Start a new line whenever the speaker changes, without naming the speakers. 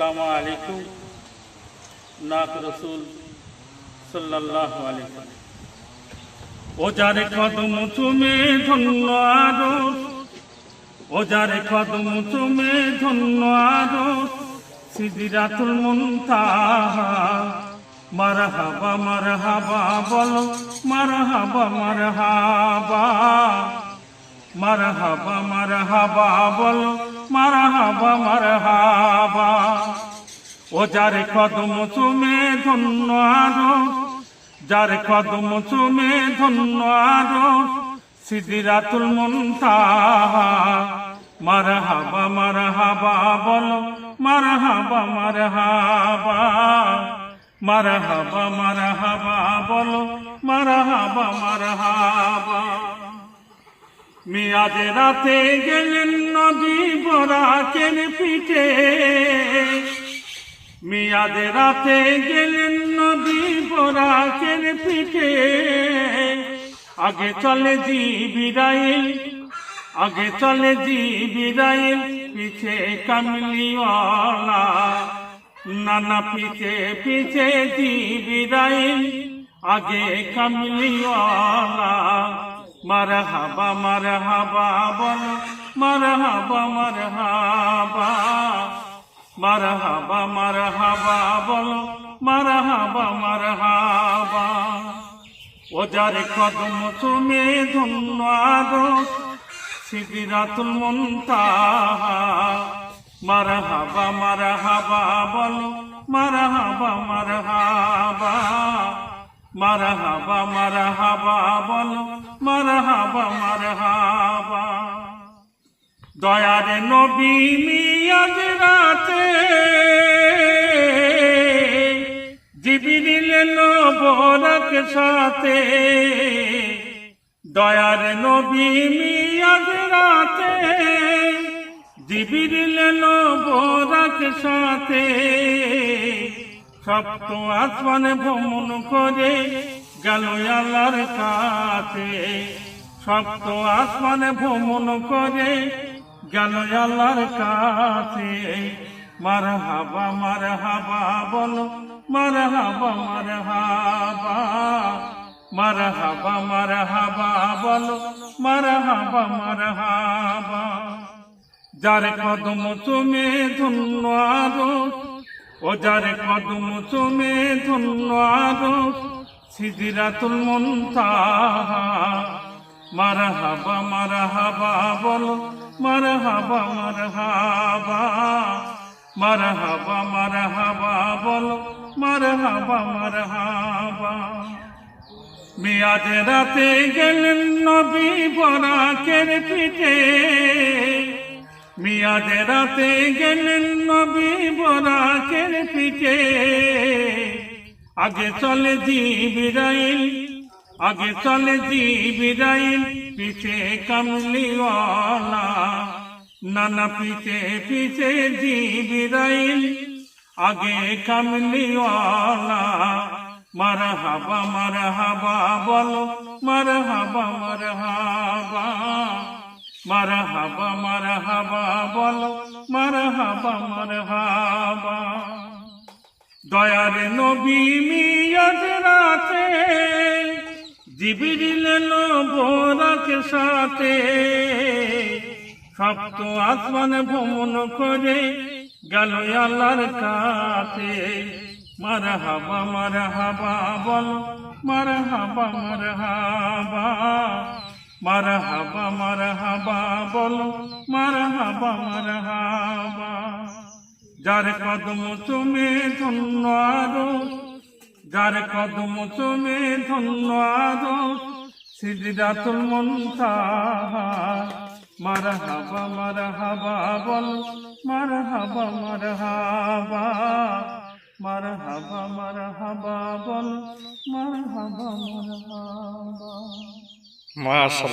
আসসালামু আলাইকুম নাক রসুল সাল্লাল্লাহু আলাইহি। ও যারে কদম চুমে ধন্য ও কদম চুমে ধন্য মুনতাহা, মারহাবা মারহাবা বলো, মারহাবা মারহাবা মারহাবা মারহাবা বলো, মারহাবা মারহাবা ও যার কদম চুমে ধন্য আরও, যার কদম চুমে ধন্য আরও সিদিরাতুল মুনতাহা। মারহাবা মারহাবা বলো, মারহাবা মারহাবা। মারহাবা মারহাবা বলো, মারহাবা মারহাবা। মিয়াদে রাতে গেলেন নদী বরা বরাকের পিঠে। মিয়াদে রাতে গেলেন নদী বরাকের পিঠে। আগে চলে জি আগে চলে জি বিরাইল পিছে কামলিওয়ালা। নানা পিছে পিছে জি বিরাইল আগে কামলিওয়ালা। মারহাবা মারহাবা বল, মারহাবা মারহাবা। মারহাবা মারহাবা বল, মারহাবা মারহাবা। ও যার কদম তুমি ধন্য আরও সিদিরাতুল মুনতাহা। মারহাবা মারহাবা বল, মারহাবা মারহাবা। মারহাবা মারহাবা বল, মারহাবা মারহাবা। দয়ারে নবী মিয়াজ জিবিরিল বরক সাথে, দয়ার নবী মিয়াজ রাতে, জিবিরিল বরক সাথে, সপ্ত আসমানে ভ্রমণ করে গেল আল্লাহর কাছে। সপ্ত আসমানে ভ্রমণ করে গেল আল্লাহর কাছে। মার হাবা মার হাবা বলো মার হাবা মার হাবা মার হাবা মার হাবা বলো মার হাবা মার হাবা যার কদম তুমি ধন্য আরও, ও যার কদম তুমি ধন্য আরও, সিদিরাতুল মুনতাহা। মারহাবা মারহাবা, বলো, মারহাবা মারহাবা মারহাবা মারহাবা মারহাবা মারহাবা মেয়াদে রাতে গেলেন নবী বরাকের পিঠে। মিয়াদে রাতে গেলেন নবী বরাকের পিঠে। আগে চলে জিবিরাইল, আগে চলে জিবিরাইল পিছে কামলিওয়ালা। নানা পিছে পিছে জিবিরাইল আগে কামলিওয়ালা মার হাবা মার হাবা বলো মার হাবা মার হাবা মার হাবা মার হাবা বলো মার হাবা মার হাবা দয়ার নবী মিয়াদ রাতে, জিবিরিল বোরাক সাথে, সপ্ত আসমান ভ্রমণ করে গেল আল্লাহর কাছে। মার হাবা মার হাবা বল মার হাবা মার হাবা মার হাবা মার হাবা বল মার হাবা মার হাবা যার কদম তুমি ধন্য আরও যার কদম তুমি ধন্য আরও সিদ্ধাতুল মুনতাহা। মার হাবা মার হাবা বল, মারহাবা মারহাবা মার হাবা মার হাবা মার হাবা বল, মারহাবা মারহাবা।
মাশাআল্লাহ